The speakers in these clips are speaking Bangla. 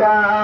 Krishna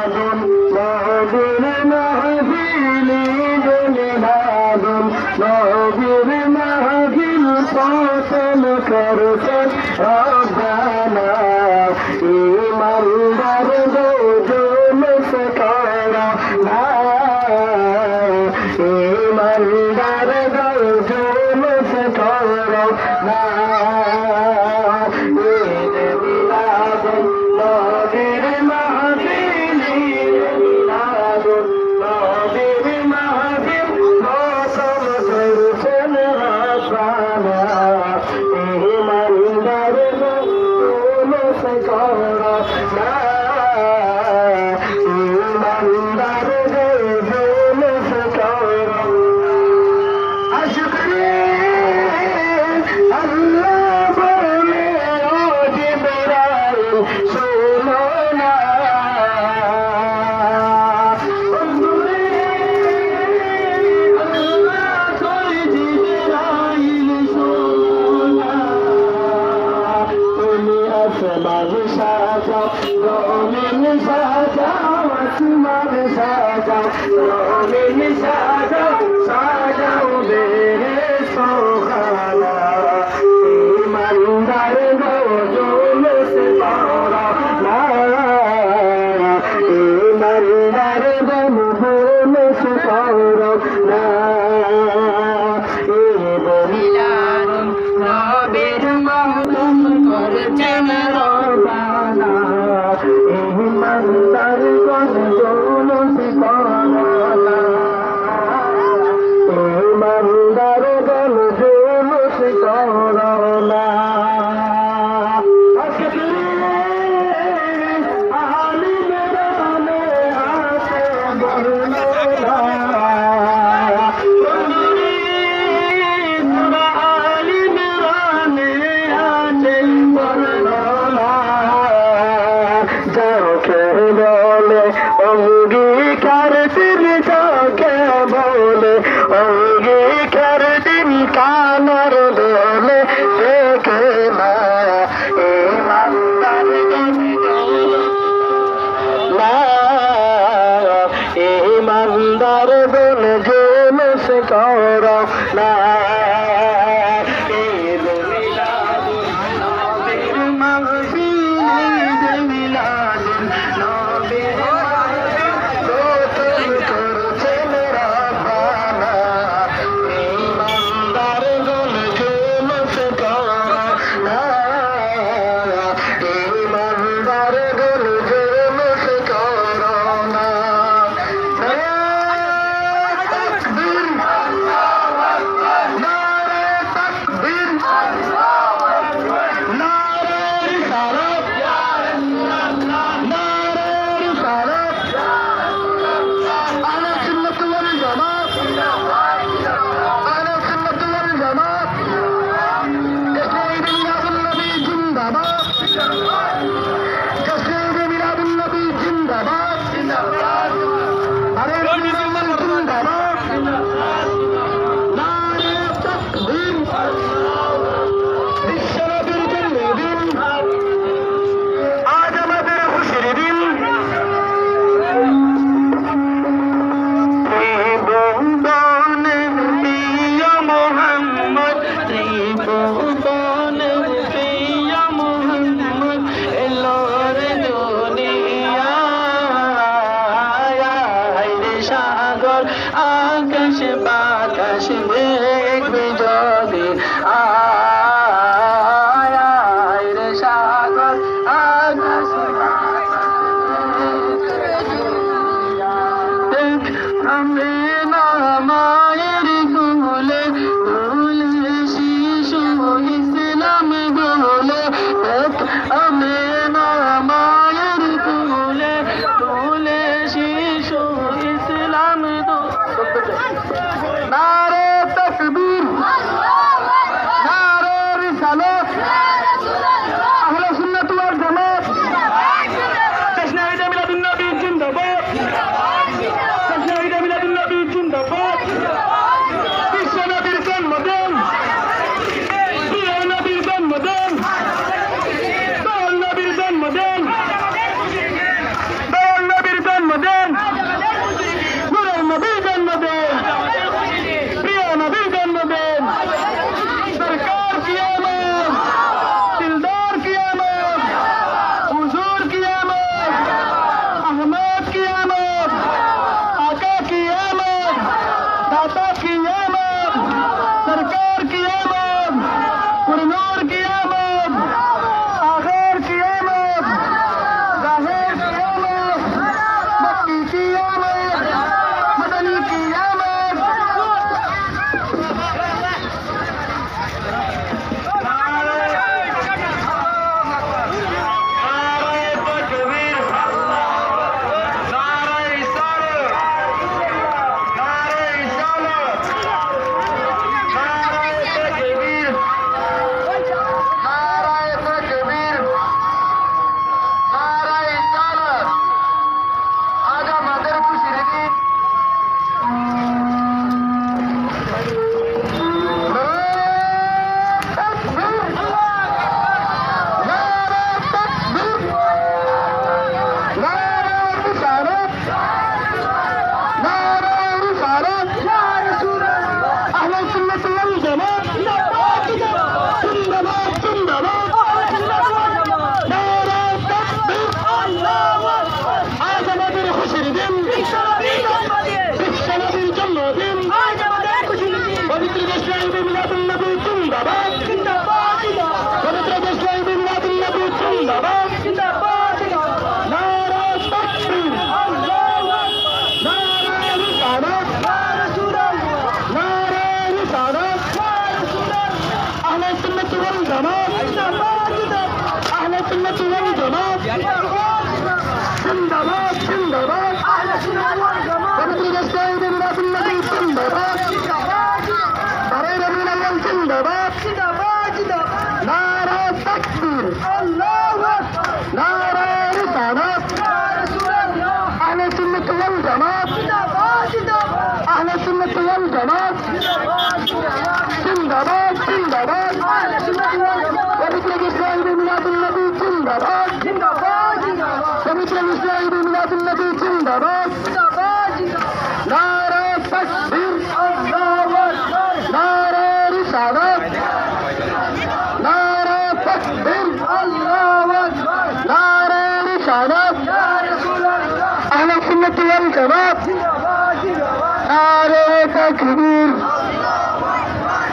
তাকবীর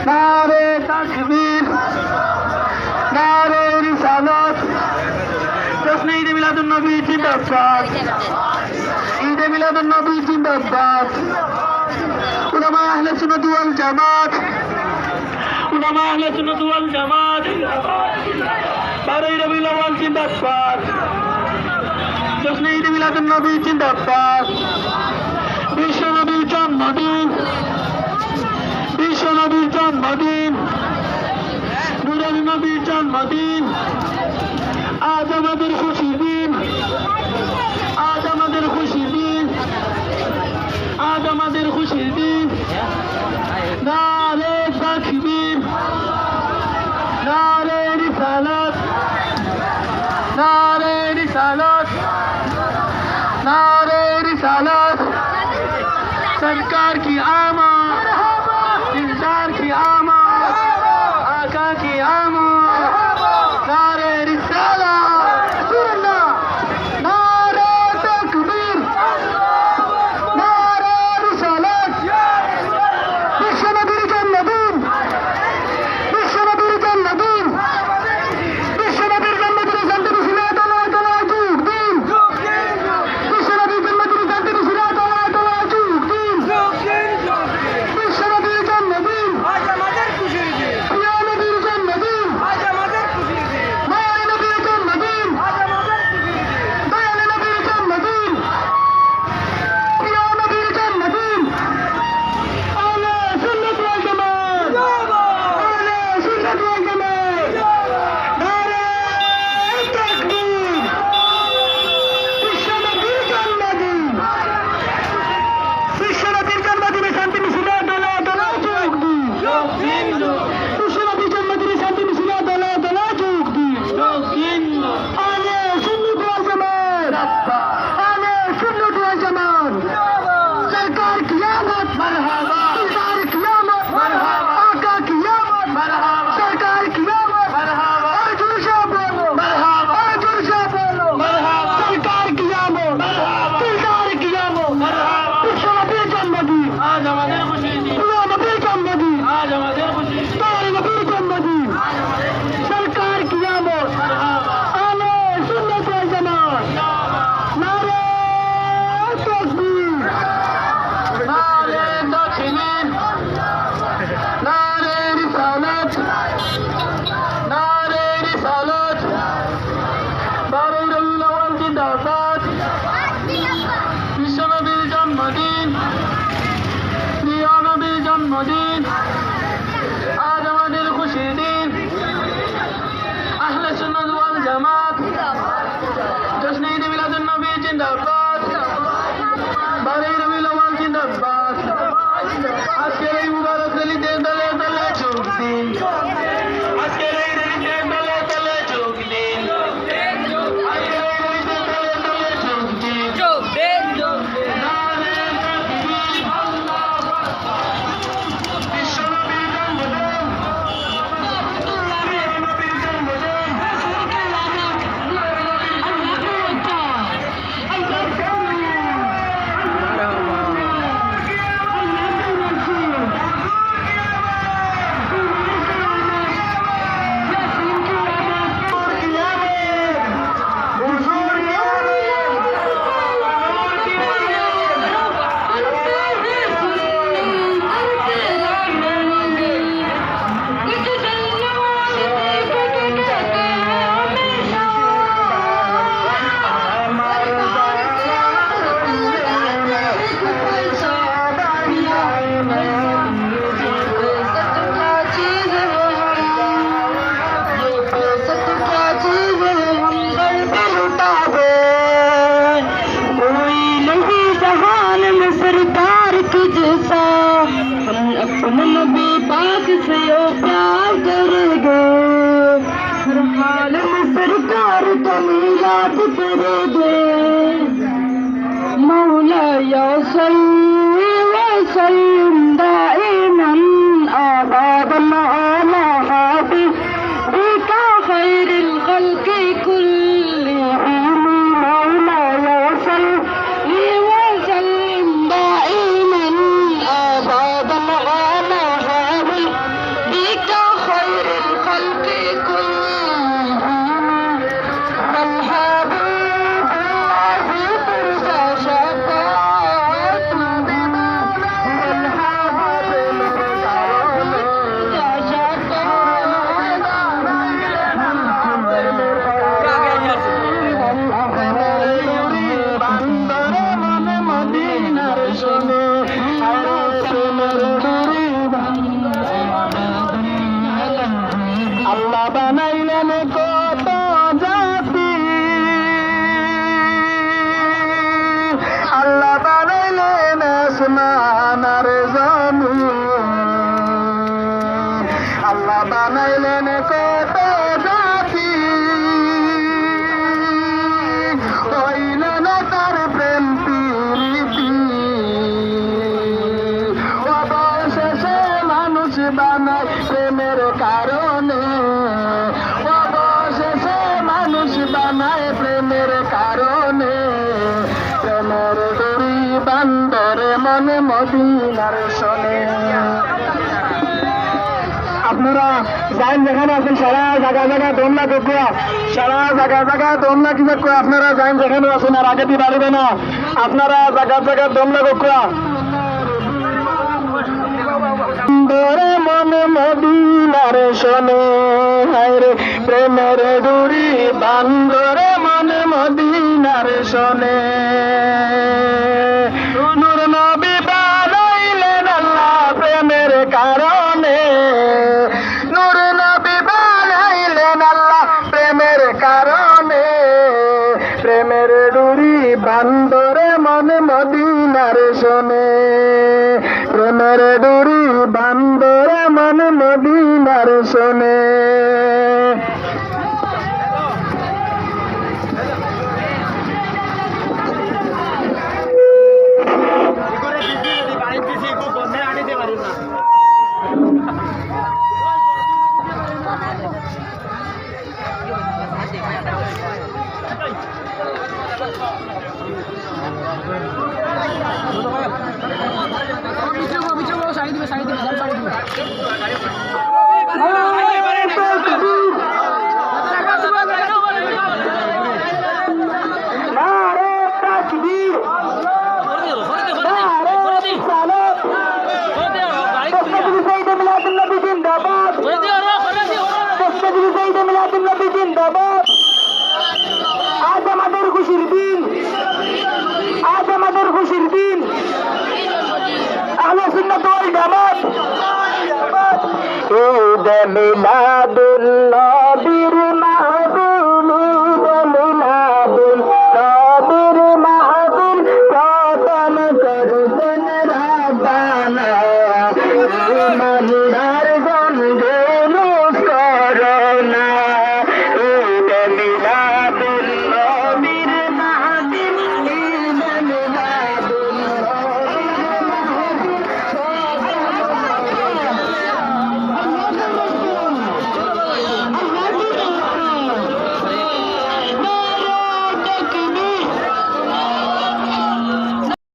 নারে তাকবীর নারে রিসালাত জশ্ন ঈদ মিলাদুন নবী, জিন্দাবাদ। ঈদ মিলাদুন নবী, জিন্দাবাদ। উলামা আহলে সুন্নাত ওয়াল জামাত। উলামা আহলে সুন্নাত ওয়াল জামাত। বারোই রবিউল আউয়াল জিন্দাবাদ। জশ্ন ঈদ মিলাদুন নবী, জিন্দাবাদ। বিশ্ব বাদিন বিশ্ব নবীর চান বাদিন নুরানি নবীর চান বাদিন আজ আমাদের খুশির দিন। আজ আমাদের খুশির দিন। আজ আমাদের খুশির দিন। নারে তাকবীর নারে রিসালাত। নারে রিসালাত। নারে রিসালাত। सरकार की आमा इंसान की आमद ভাই যেখানে আছেন সারা জায়গা জায়গায় দোলনা কুকুয়া সারা জায়গা জায়গায় দোলনা কি করে আপনারা যান যেখানে আছেন আর আগে দিয়ে বাড়বে না। আপনারা জায়গা জায়গা, দোলনা কুকুয়া দরে মনে মদিনার শোনে হায়রে প্রেমের দূরি, বান্দরে মনে মদিনার শোনে। শুনে Sudan Madullah.